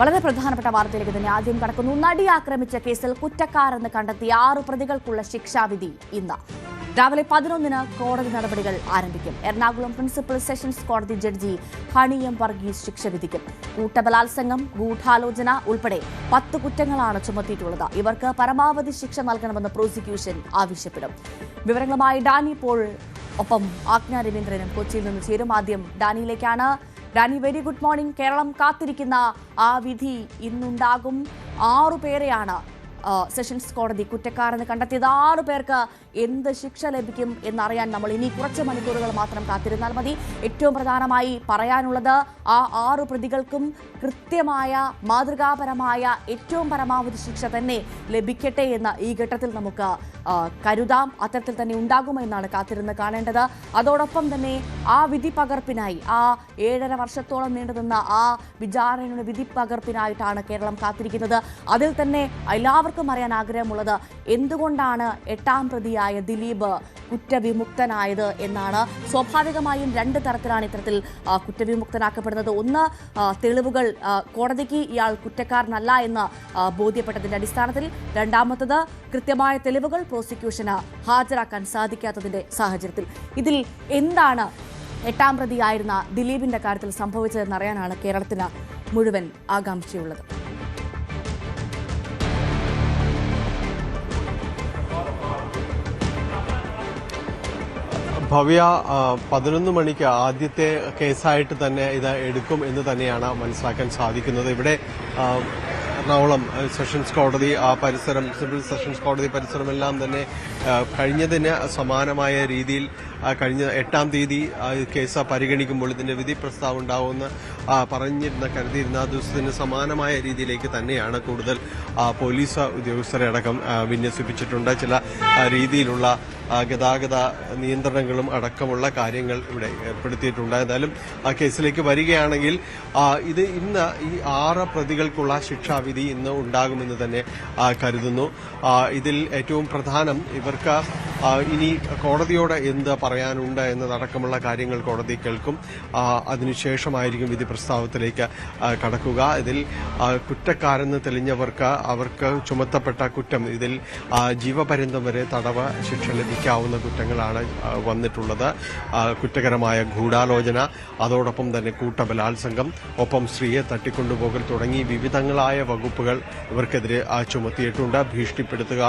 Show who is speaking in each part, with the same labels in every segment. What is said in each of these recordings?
Speaker 1: വളരെ പ്രധാനപ്പെട്ട വാർത്തയിലേക്ക് തന്നെ ആദ്യം കടക്കുന്നു. നടി ആക്രമിച്ച കേസിൽ കുറ്റക്കാരെന്ന് കണ്ടെത്തി ആറ് പ്രതികൾക്കുള്ള ശിക്ഷാവിധി ഇന്ന്. രാവിലെ പതിനൊന്നിന് കോടതി നടപടികൾ ആരംഭിക്കും. എറണാകുളം പ്രിൻസിപ്പൽ സെഷൻസ് കോടതി ജഡ്ജി ഹണി എം വർഗീസ് ശിക്ഷ വിധിക്കും കൂട്ടബലാത്സംഗം ഗൂഢാലോചന ഉൾപ്പെടെ പത്ത് കുറ്റങ്ങളാണ് ചുമത്തിയിട്ടുള്ളത്. ഇവർക്ക് പരമാവധി ശിക്ഷ നൽകണമെന്ന് പ്രോസിക്യൂഷൻ ആവശ്യപ്പെടും. വിവരങ്ങളുമായി ഡാനി പോൾ ഒപ്പം ആജ്ഞാ രവീന്ദ്രനും കൊച്ചിയിൽ നിന്ന് ചേരും. ആദ്യം ഡാനിയിലേക്കാണ് Dani very good morning Keralam കാത്തിരിക്കുന്ന ആ വിധി ഇന്നുണ്ടാകും. ആറു പേരെയാണ് ആ, സെഷൻസ് കോടതി കുറ്റക്കാരെന്ന് കണ്ടെത്തിയത് ആറു പേർക്ക് എന്ത് ശിക്ഷ ലഭിക്കും എന്നറിയാൻ നമ്മൾ ഇനി കുറച്ച് മണിക്കൂറുകൾ മാത്രം കാത്തിരുന്നാൽ മതി. ഏറ്റവും പ്രധാനമായി പറയാനുള്ളത് ആ ആറു പ്രതികൾക്കും കൃത്യമായ മാതൃകാപരമായ ഏറ്റവും പരമാവധി ശിക്ഷ തന്നെ ലഭിക്കട്ടെ എന്ന് ഈ ഘട്ടത്തിൽ നമുക്ക് കരുതാം. അത്തരത്തിൽ തന്നെ ഉണ്ടാകുമെന്നാണ് കാത്തിരുന്ന് കാണേണ്ടത്. അതോടൊപ്പം തന്നെ ആ വിധി പകർപ്പിനായി ആ ഏഴര വർഷത്തോളം നീണ്ടുനിന്ന ആ വിചാരണയുടെ വിധി പകർപ്പിനായിട്ടാണ് കേരളം കാത്തിരിക്കുന്നത്. അതിൽ തന്നെ എല്ലാവർക്കും അറിയാൻ ആഗ്രഹമുള്ളത് എന്തുകൊണ്ടാണ് എട്ടാം പ്രതിയായ ദിലീപ് കുറ്റവിമുക്തനായത് എന്നാണ്. സ്വാഭാവികമായും രണ്ട് തരത്തിലാണ് ഇത്തരത്തിൽ കുറ്റവിമുക്തനാക്കപ്പെടുന്നത്. ഒന്ന് തെളിവുകൾ കോടതിക്ക് ഇയാൾ കുറ്റക്കാരനല്ല എന്ന് ബോധ്യപ്പെട്ടതിന്റെ അടിസ്ഥാനത്തിൽ. രണ്ടാമത്തത് കൃത്യമായ തെളിവുകൾ പ്രോസിക്യൂഷന് ഹാജരാക്കാൻ സാധിക്കാത്തതിന്റെ സാഹചര്യത്തിൽ. ഇതിൽ എന്താണ് എട്ടാം പ്രതിയായിരുന്ന ദിലീപിന്റെ കാര്യത്തിൽ സംഭവിച്ചതെന്നറിയാനാണ് കേരളത്തിന് മുഴുവൻ ആകാംക്ഷയുള്ളത്.
Speaker 2: ഭവ്യ പതിനൊന്ന് മണിക്ക് ആദ്യത്തെ കേസായിട്ട് തന്നെ ഇത് എടുക്കും എന്ന് തന്നെയാണ് മനസ്സിലാക്കാൻ സാധിക്കുന്നത്. ഇവിടെ എറണാകുളം സെഷൻസ് കോടതി ആ പരിസരം സിവിൽ സെഷൻസ് കോടതി പരിസരമെല്ലാം തന്നെ കഴിഞ്ഞതിന് സമാനമായ രീതിയിൽ കഴിഞ്ഞ എട്ടാം തീയതി കേസ് പരിഗണിക്കുമ്പോൾ ഇതിന്റെ വിധി പ്രസ്താവം ഉണ്ടാവുമെന്ന് പറഞ്ഞിരുന്ന കരുതിയിരുന്ന ആ ദിവസത്തിന് സമാനമായ രീതിയിലേക്ക് തന്നെയാണ് കൂടുതൽ പോലീസ് ഉദ്യോഗസ്ഥരെ അടക്കം വിന്യസിപ്പിച്ചിട്ടുണ്ട്. ചില രീതിയിലുള്ള ഗതാഗത നിയന്ത്രണങ്ങളും അടക്കമുള്ള കാര്യങ്ങൾ ഇവിടെ ഏർപ്പെടുത്തിയിട്ടുണ്ട്. ഏതായാലും ആ കേസിലേക്ക് വരികയാണെങ്കിൽ ഇത് ഇന്ന് ഈ ആറ് പ്രതികൾക്കുള്ള ശിക്ഷാവിധി ഇന്ന് ഉണ്ടാകുമെന്ന് തന്നെ കരുതുന്നു. ഇതിൽ ഏറ്റവും പ്രധാനം ഇവർക്ക് ആ, ഇനി കോടതിയോട് എന്ത് പറയാനുണ്ട് എന്നതടക്കമുള്ള കാര്യങ്ങൾ കോടതി കേൾക്കും. അതിനുശേഷമായിരിക്കും വിധി പ്രസ്താവത്തിലേക്ക് കടക്കുക. ഇതിൽ കുറ്റക്കാരെന്ന് തെളിഞ്ഞവർക്ക് അവർക്ക് ചുമത്തപ്പെട്ട കുറ്റം ഇതിൽ ജീവപര്യന്തം വരെ തടവ് ശിക്ഷ ലഭിക്കാവുന്ന കുറ്റങ്ങളാണ് വന്നിട്ടുള്ളത്. കുറ്റകരമായ ഗൂഢാലോചന അതോടൊപ്പം തന്നെ കൂട്ടബലാത്സംഗം ഒപ്പം സ്ത്രീയെ തട്ടിക്കൊണ്ടുപോകൽ തുടങ്ങി വിവിധങ്ങളായ വകുപ്പുകൾ ഇവർക്കെതിരെ ചുമത്തിയിട്ടുണ്ട്. ഭീഷണിപ്പെടുത്തുക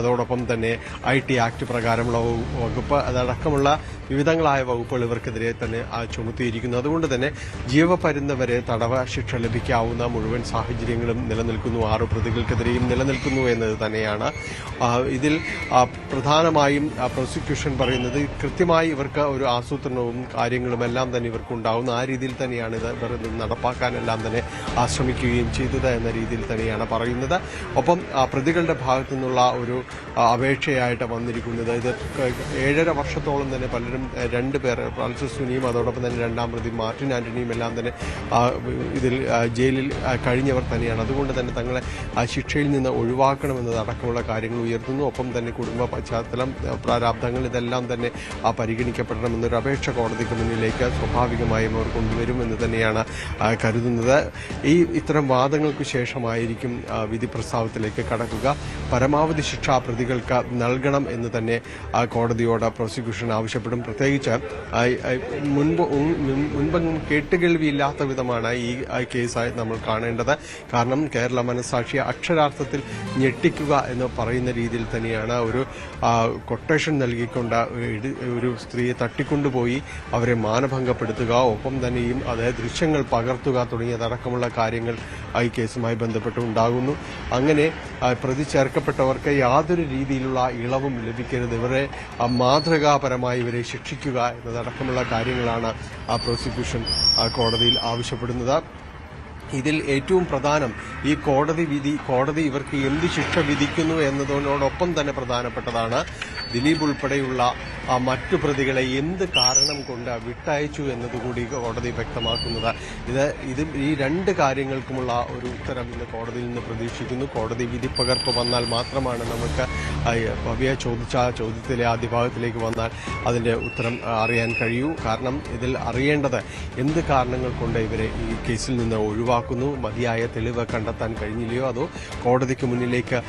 Speaker 2: അതോടൊപ്പം തന്നെ ഐ ടി ആക്ട് പ്രകാരമുള്ള വകുപ്പ് അതടക്കമുള്ള വിവിധങ്ങളായ വകുപ്പുകൾ ഇവർക്കെതിരെ തന്നെ ചുമത്തിയിരിക്കുന്നു. അതുകൊണ്ട് തന്നെ ജീവപരുന്നവരെ തടവ ശിക്ഷ ലഭിക്കാവുന്ന മുഴുവൻ സാഹചര്യങ്ങളും നിലനിൽക്കുന്നു. ആറ് പ്രതികൾക്കെതിരെയും നിലനിൽക്കുന്നു എന്നത് തന്നെയാണ്. ഇതിൽ പ്രധാനമായും പ്രോസിക്യൂഷൻ പറയുന്നത് കൃത്യമായി ഇവർക്ക് ഒരു ആസൂത്രണവും കാര്യങ്ങളും എല്ലാം തന്നെ ഇവർക്കുണ്ടാവുന്ന. ആ രീതിയിൽ തന്നെയാണ് ഇത് ഇവർ നടപ്പാക്കാനെല്ലാം തന്നെ ആശ്രമിക്കുകയും ചെയ്തത് എന്ന രീതിയിൽ തന്നെയാണ് പറയുന്നത്. ഒപ്പം പ്രതികളുടെ ഭാഗത്തു നിന്നുള്ള ഒരു അപേക്ഷയായിട്ട് വന്നിരിക്കുന്നത്. ഇത് ഏഴര വർഷത്തോളം തന്നെ പലരും എഹ്, രണ്ട് പേർ ഫ്രാൻസിസ് സുനിയും അതോടൊപ്പം തന്നെ രണ്ടാം പ്രതി മാർട്ടിൻ ആന്റണിയും എല്ലാം തന്നെ ഇതിൽ ജയിലിൽ കഴിഞ്ഞവർ തന്നെയാണ്. അതുകൊണ്ട് തന്നെ തങ്ങളെ ശിക്ഷയിൽ നിന്ന് ഒഴിവാക്കണമെന്നത് അടക്കമുള്ള കാര്യങ്ങൾ ഉയർത്തുന്നു. ഒപ്പം തന്നെ കുടുംബ പശ്ചാത്തലം പ്രാരാബ്ദങ്ങൾ ഇതെല്ലാം തന്നെ പരിഗണിക്കപ്പെടണമെന്നൊരു അപേക്ഷ കോടതിക്ക് മുന്നിലേക്ക് സ്വാഭാവികമായും അവർ കൊണ്ടുവരുമെന്ന് തന്നെയാണ് കരുതുന്നത്. ഈ ഇത്തരം വാദങ്ങൾക്ക് ശേഷമായിരിക്കും വിധി പ്രസ്താവത്തിലേക്ക് കടക്കുക. പരമാവധി ശിക്ഷ പ്രതികൾക്ക് നൽകണം എന്ന് തന്നെ കോടതിയോട് പ്രോസിക്യൂഷൻ ആവശ്യപ്പെടും. പ്രത്യേകിച്ച് മുൻപ് മുൻപെങ്ങും കേട്ടുകേൾവിയില്ലാത്ത വിധമാണ് ഈ കേസായി നമ്മൾ കാണേണ്ടത്. കാരണം കേരള മനസാക്ഷിയെ അക്ഷരാർത്ഥത്തിൽ ഞെട്ടിക്കുക എന്ന് പറയുന്ന രീതിയിൽ തന്നെയാണ് ഒരു കൊട്ടേഷൻ നൽകിക്കൊണ്ട് ഒരു സ്ത്രീയെ തട്ടിക്കൊണ്ടുപോയി അവരെ മാനഭംഗപ്പെടുത്തുക ഒപ്പം തന്നെയും അതേ ദൃശ്യങ്ങൾ പകർത്തുക തുടങ്ങിയതടക്കമുള്ള കാര്യങ്ങൾ ഈ കേസുമായി ബന്ധപ്പെട്ട് ഉണ്ടാകുന്നു. അങ്ങനെ പ്രതി ചേർക്കപ്പെട്ടവർക്ക് യാതൊരു രീതിയിലുള്ള ഇളവും ലഭിക്കരുത്. ഇവരെ മാതൃകാപരമായി ഇവരെ ശിക്ഷിക്കുക എന്നതടക്കമുള്ള കാര്യങ്ങളാണ് ആ പ്രോസിക്യൂഷൻ കോടതിയിൽ ആവശ്യപ്പെടുന്നത്. ഇതിൽ ഏറ്റവും പ്രധാനം ഈ കോടതി വിധി കോടതി ഇവർക്ക് എന്ത് ശിക്ഷ വിധിക്കുന്നു എന്നതിനോടൊപ്പം തന്നെ പ്രധാനപ്പെട്ടതാണ് ദിലീപ് ഉൾപ്പെടെയുള്ള മറ്റു പ്രതികളെ എന്ത് കാരണം കൊണ്ട് വിട്ടയച്ചു എന്നതുകൂടി കോടതി വ്യക്തമാക്കുന്നത്. ഇത് ഇത് ഈ രണ്ട് കാര്യങ്ങൾക്കുമുള്ള ഒരു ഉത്തരം ഇന്ന് കോടതിയിൽ നിന്ന് പ്രതീക്ഷിക്കുന്നു. കോടതി വിധി പകർപ്പ് വന്നാൽ മാത്രമാണ് നമുക്ക് ഭവ്യ ചോദിച്ച ചോദ്യത്തിലെ ആദ്യ ഭാഗത്തിലേക്ക് വന്നാൽ അതിന്റെ ഉത്തരം അറിയാൻ കഴിയൂ. കാരണം ഇതിൽ അറിയേണ്ടത് എന്ത് കാരണങ്ങൾ കൊണ്ട് ഇവരെ ഈ കേസിൽ നിന്ന് ഒഴിവാക്കുന്നു? മതിയായ തെളിവ് കണ്ടെത്താൻ കഴിഞ്ഞില്ലയോ? അതോ കോടതിക്ക് മുന്നിലേക്ക്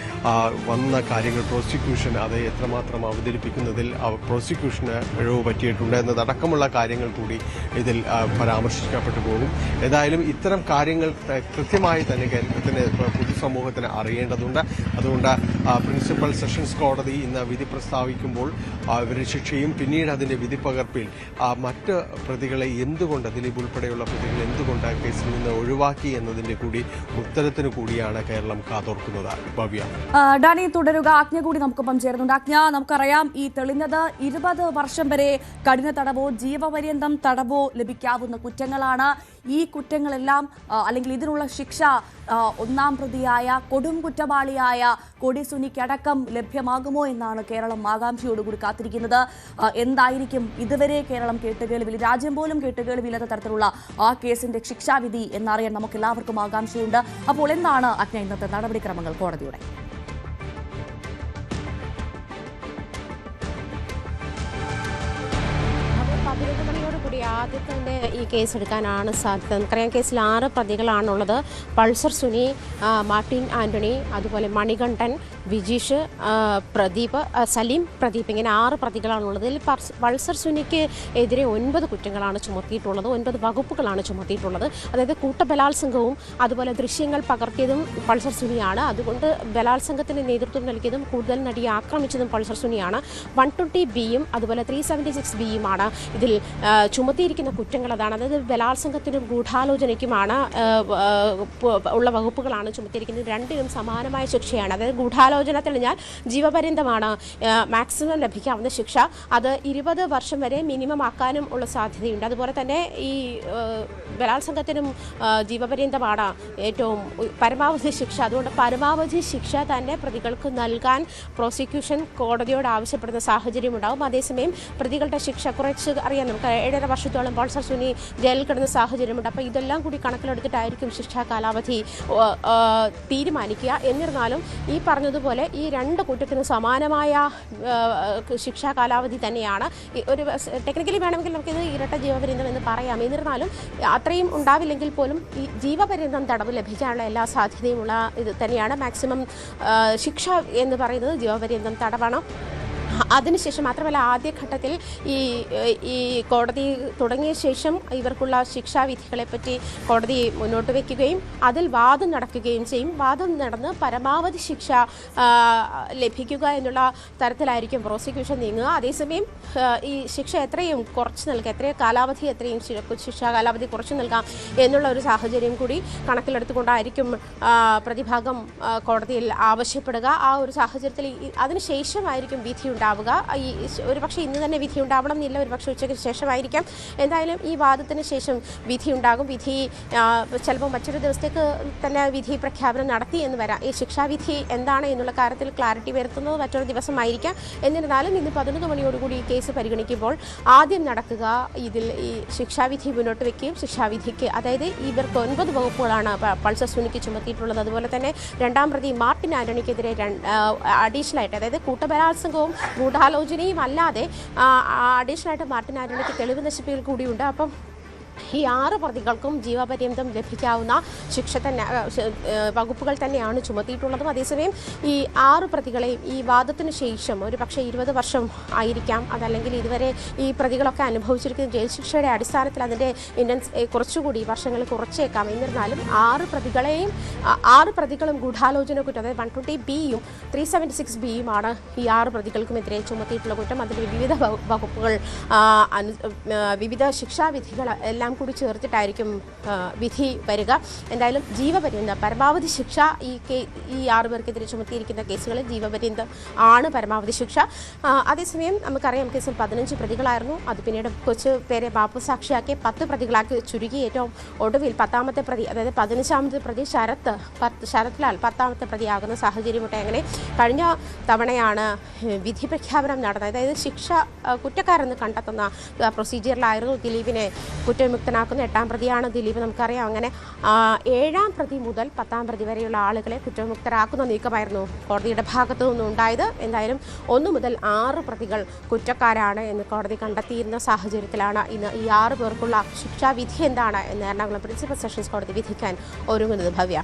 Speaker 2: വന്ന കാര്യങ്ങൾ പ്രോസിക്യൂഷൻ അത് എത്രമാത്രം അവതരിപ്പിക്കുന്നതിൽ പ്രോസിക്യൂഷന് പിഴവ് പറ്റിയിട്ടുണ്ട് എന്നതടക്കമുള്ള കാര്യങ്ങൾ കൂടി ഇതിൽ പരാമർശിക്കപ്പെട്ടു പോകും. ഏതായാലും ഇത്തരം കാര്യങ്ങൾ കൃത്യമായി തന്നെ കേരളത്തിന് പൊതുസമൂഹത്തിന് അറിയേണ്ടതുണ്ട്. അതുകൊണ്ട് പ്രിൻസിപ്പൽ പ്രിൻസിപ്പൽ സെഷൻസ് കോടതി ഇന്ന് വിധി പ്രസ്താവിക്കുമ്പോൾ ആ, ഇവരുടെ ശിക്ഷയും പിന്നീട് അതിന്റെ വിധി പകർപ്പിൽ മറ്റ് പ്രതികളെ എന്തുകൊണ്ട് ദിലീപ് ഉൾപ്പെടെയുള്ള പ്രതികൾ എന്തുകൊണ്ട് കേസിൽ നിന്ന് ഒഴിവാക്കി എന്നതിന്റെ കൂടി ഉത്തരത്തിന് കൂടിയാണ് കേരളം കാതോർക്കുന്നത്. ഭവ്യ.
Speaker 1: ഡാനി തുടരുക. ആജ്ഞ കൂടി നമുക്കൊപ്പം ചേരുന്നുണ്ട്. ആജ്ഞ നമുക്കറിയാം ഈ തെളിഞ്ഞത് ഇരുപത് വർഷം വരെ കഠിന തടവോ ജീവപര്യന്തം തടവോ ലഭിക്കാവുന്ന കുറ്റങ്ങളാണ്. ഈ കുറ്റങ്ങളെല്ലാം അല്ലെങ്കിൽ ഇതിനുള്ള ശിക്ഷ ഒന്നാം പ്രതിയായ കൊടും കുറ്റവാളിയായ കൊടിസുനിക്കടക്കം ലഭ്യമാകുമോ എന്നാണ് കേരളം ആകാംക്ഷയോടുകൂടി കാത്തിരിക്കുന്നത്. എന്തായിരിക്കും ഇതുവരെ കേരളം കേട്ടുകേൾവിൽ രാജ്യം പോലും കേട്ടുകേൾവില്ലാത്ത തരത്തിലുള്ള ആ കേസിന്റെ ശിക്ഷാവിധി എന്നറിയാൻ നമുക്ക് എല്ലാവർക്കും ആകാംക്ഷയുണ്ട്. അപ്പോൾ എന്താണ് അജ്ഞ ഇന്നത്തെ നടപടിക്രമങ്ങൾ കോടതിയുടെ?
Speaker 3: ആദ്യത്തെ തന്നെ ഈ കേസ് എടുക്കാനാണ് സാധ്യത. നമുക്കറിയാം കേസിൽ ആറ് പ്രതികളാണുള്ളത്. പൾസർ സുനി മാർട്ടിൻ ആന്റണി അതുപോലെ മണികണ്ഠൻ വിജീഷ് പ്രദീപ് സലീം പ്രദീപ് ഇങ്ങനെ ആറ് പ്രതികളാണുള്ളത്. ഇതിൽ പൾസർ സുനിക്ക് എതിരെ ഒൻപത് കുറ്റങ്ങളാണ് ചുമത്തിയിട്ടുള്ളത്. ഒൻപത് വകുപ്പുകളാണ് ചുമത്തിയിട്ടുള്ളത്. അതായത് കൂട്ടബലാത്സംഗവും അതുപോലെ ദൃശ്യങ്ങൾ പകർത്തിയതും പൾസർ സുനിയാണ്. അതുകൊണ്ട് ബലാത്സംഗത്തിന് നേതൃത്വം നൽകിയതും കൂടുതൽ നടിയെ ആക്രമിച്ചതും പൾസർ സുനിയാണ്. വൺ ട്വന്റി ബിയും അതുപോലെ ത്രീ സെവന്റി സിക്സ് ബിയുമാണ് ഇതിൽ ആ, ചുമത്തിയിരിക്കുന്ന കുറ്റങ്ങൾ അതാണ് അതായത് ബലാത്സംഗത്തിനും ഗൂഢാലോചനയ്ക്കുമാണ് ഉള്ള വകുപ്പുകളാണ് ചുമത്തിയിരിക്കുന്നത്. രണ്ടിനും സമാനമായ ശിക്ഷയാണ്. അതായത് ഗൂഢാലോചന തെളിഞ്ഞാൽ ജീവപര്യന്തമാണ് മാക്സിമം ലഭിക്കാവുന്ന ശിക്ഷ. അത് ഇരുപത് വർഷം വരെ മിനിമം ആക്കാനും ഉള്ള സാധ്യതയുണ്ട്. അതുപോലെ തന്നെ ഈ ബലാത്സംഗത്തിനും ജീവപര്യന്തമാണ് ഏറ്റവും പരമാവധി ശിക്ഷ. അതുകൊണ്ട് പരമാവധി ശിക്ഷ തന്നെ പ്രതികൾക്ക് നൽകാൻ പ്രോസിക്യൂഷൻ കോടതിയോട് ആവശ്യപ്പെടുന്ന സാഹചര്യമുണ്ടാകും അതേസമയം പ്രതികളുടെ ശിക്ഷ കുറച്ച് അറിയാൻ നമുക്ക് ഏഴര വർഷത്തോളം പൾസർ സുനി ജയിലിൽ കിടന്ന സാഹചര്യമുണ്ട്. അപ്പോൾ ഇതെല്ലാം കൂടി കണക്കിലെടുത്തിട്ടായിരിക്കും ശിക്ഷാ കാലാവധി തീരുമാനിക്കുക. എന്നിരുന്നാലും ഈ പറഞ്ഞതുപോലെ ഈ രണ്ട് കുറ്റത്തിന് സമാനമായ ശിക്ഷാ കാലാവധി തന്നെയാണ്. ഒരു ടെക്നിക്കലി വേണമെങ്കിൽ നമുക്കിത് ഇരട്ട ജീവപര്യന്തം എന്ന് പറയാം. എന്നിരുന്നാലും അത്രയും ഉണ്ടാവില്ലെങ്കിൽ പോലും ഈ ജീവപര്യന്തം തടവ് ലഭിക്കാനുള്ള എല്ലാ സാധ്യതയുമുള്ള ഇത് തന്നെയാണ്. മാക്സിമം ശിക്ഷ എന്ന് പറയുന്നത് ജീവപര്യന്തം തടവാണ്. അതിനുശേഷം മാത്രമല്ല ആദ്യഘട്ടത്തിൽ ഈ ഈ കോടതി തുടങ്ങിയ ശേഷം ഇവർക്കുള്ള ശിക്ഷാവിധികളെപ്പറ്റി കോടതി മുന്നോട്ട് വയ്ക്കുകയും അതിൽ വാദം നടക്കുകയും ചെയ്യും. വാദം നടന്ന് പരമാവധി ശിക്ഷ ലഭിക്കുക എന്നുള്ള തരത്തിലായിരിക്കും പ്രോസിക്യൂഷൻ നീങ്ങുക. അതേസമയം ഈ ശിക്ഷ എത്രയും കുറച്ച് നൽകുക എത്രയും കാലാവധി എത്രയും ശിക്ഷാ കാലാവധി കുറച്ച് നൽകാം എന്നുള്ള ഒരു സാഹചര്യം കൂടി കണക്കിലെടുത്തുകൊണ്ടായിരിക്കും പ്രതിഭാഗം കോടതിയിൽ ആവശ്യപ്പെടുക. ആ ഒരു സാഹചര്യത്തിൽ അതിനുശേഷമായിരിക്കും വിധി ഉണ്ടാവുക. ഈ ഒരു പക്ഷേ ഇന്ന് തന്നെ വിധി ഉണ്ടാവണം എന്നില്ല. ഒരു പക്ഷേ ഉച്ചയ്ക്ക് ശേഷമായിരിക്കാം. എന്തായാലും ഈ വാദത്തിന് ശേഷം വിധി ഉണ്ടാകും. വിധി ചിലപ്പോൾ മറ്റൊരു ദിവസത്തേക്ക് തന്നെ വിധി പ്രഖ്യാപനം നടത്തി എന്ന് വരാം. ഈ ശിക്ഷാവിധി എന്താണ് എന്നുള്ള കാര്യത്തിൽ ക്ലാരിറ്റി വരുത്തുന്നത് മറ്റൊരു ദിവസമായിരിക്കാം. എന്നിരുന്നാലും ഇന്ന് പതിനൊന്ന് മണിയോടുകൂടി ഈ കേസ് പരിഗണിക്കുമ്പോൾ ആദ്യം നടക്കുക ഇതിൽ ഈ ശിക്ഷാവിധി മുന്നോട്ട് വെക്കുകയും ശിക്ഷാവിധിക്ക് അതായത് ഇവർക്ക് ഒൻപത് വകുപ്പുകളാണ് പൾസർ സുനിക്ക് ചുമത്തിയിട്ടുള്ളത്. അതുപോലെ തന്നെ രണ്ടാം പ്രതി മാർട്ടിൻ ആന്റണിക്കെതിരെ അഡീഷണൽ ആയിട്ട് അതായത് കൂട്ടബലാത്സംഗവും ഗൂഢാലോചനയും അല്ലാതെ അഡീഷണലായിട്ട് മാർട്ടിൻ ആന്റണിക്ക് തെളിവ് നശിപ്പിക്കൽ കൂടിയുണ്ട്. അപ്പം ഈ ആറ് പ്രതികൾക്കും ജീവപര്യന്തം ലഭിക്കാവുന്ന ശിക്ഷ തന്നെ വകുപ്പുകൾ തന്നെയാണ് ചുമത്തിയിട്ടുള്ളതും. അതേസമയം ഈ ആറ് പ്രതികളെയും ഈ വാദത്തിന് ശേഷം ഒരു പക്ഷേ ഇരുപത് വർഷം ആയിരിക്കാം. അതല്ലെങ്കിൽ ഇതുവരെ ഈ പ്രതികളൊക്കെ അനുഭവിച്ചിരിക്കുന്ന ജയിൽ ശിക്ഷയുടെ അടിസ്ഥാനത്തിൽ അതിന്റെ ഇൻഡൻസ് കുറച്ചുകൂടി വർഷങ്ങൾ കുറച്ചേക്കാം. എന്നിരുന്നാലും ആറ് പ്രതികളെയും ആറ് പ്രതികളും ഗൂഢാലോചന കുറ്റം അതായത് വൺ ട്വന്റി ബിയും ത്രീ സെവന്റി സിക്സ് ബിയുമാണ് ഈ ആറ് പ്രതികൾക്കുമെതിരെ ചുമത്തിയിട്ടുള്ള കുറ്റം. അതിൽ വിവിധ വകുപ്പുകൾ വിവിധ ശിക്ഷാവിധികൾ എല്ലാം കൂടി ചേർത്തിട്ടായിരിക്കും വിധി വരിക. എന്തായാലും ജീവപര്യന്തം പരമാവധി ശിക്ഷ ഈ കേ ഈ ആറു പേർക്കെതിരെ ചുമത്തിയിരിക്കുന്ന കേസുകളിൽ ജീവപര്യന്തം ആണ് പരമാവധി ശിക്ഷ. അതേസമയം നമുക്കറിയാം കേസിൽ പതിനഞ്ച് പ്രതികളായിരുന്നു. അത് പിന്നീട് കൊച്ചു പേരെ മാപ്പുസാക്ഷിയാക്കി പത്ത് പ്രതികളാക്കി ചുരുക്കി. ഏറ്റവും ഒടുവിൽ പത്താമത്തെ പ്രതി അതായത് പതിനഞ്ചാമത്തെ പ്രതി ശരത്ത് പത്ത് ശരത്ലാൽ പത്താമത്തെ പ്രതിയാകുന്ന സാഹചര്യമുണ്ട് അങ്ങനെ കഴിഞ്ഞ തവണയാണ് വിധി പ്രഖ്യാപനം നടന്നത്. അതായത് ശിക്ഷ കുറ്റക്കാരെന്ന് കണ്ടെത്തുന്ന പ്രൊസീജിയറിലായിരുന്നു ദിലീപിനെ കുറ്റവിമുക്ത കുറ്റമുക്തനാക്കുന്ന എട്ടാം പ്രതിയാണ് ദിലീപ്. നമുക്കറിയാം അങ്ങനെ ഏഴാം പ്രതി മുതൽ പത്താം പ്രതി വരെയുള്ള ആളുകളെ കുറ്റവിമുക്തരാക്കുന്ന നീക്കമായിരുന്നു കോടതിയുടെ ഭാഗത്തു നിന്നും ഉണ്ടായത് എന്തായാലും ഒന്നു മുതൽ ആറ് പ്രതികൾ കുറ്റക്കാരാണ് എന്ന് കോടതി കണ്ടെത്തിയിരുന്ന സാഹചര്യത്തിലാണ് ഇന്ന് ഈ ആറ് പേർക്കുള്ള ശിക്ഷാവിധി എന്താണ് എന്ന് എറണാകുളം പ്രിൻസിപ്പൽ സെഷൻസ് കോടതി വിധിക്കാൻ ഒരുങ്ങുന്നത്. ഭവ്യ.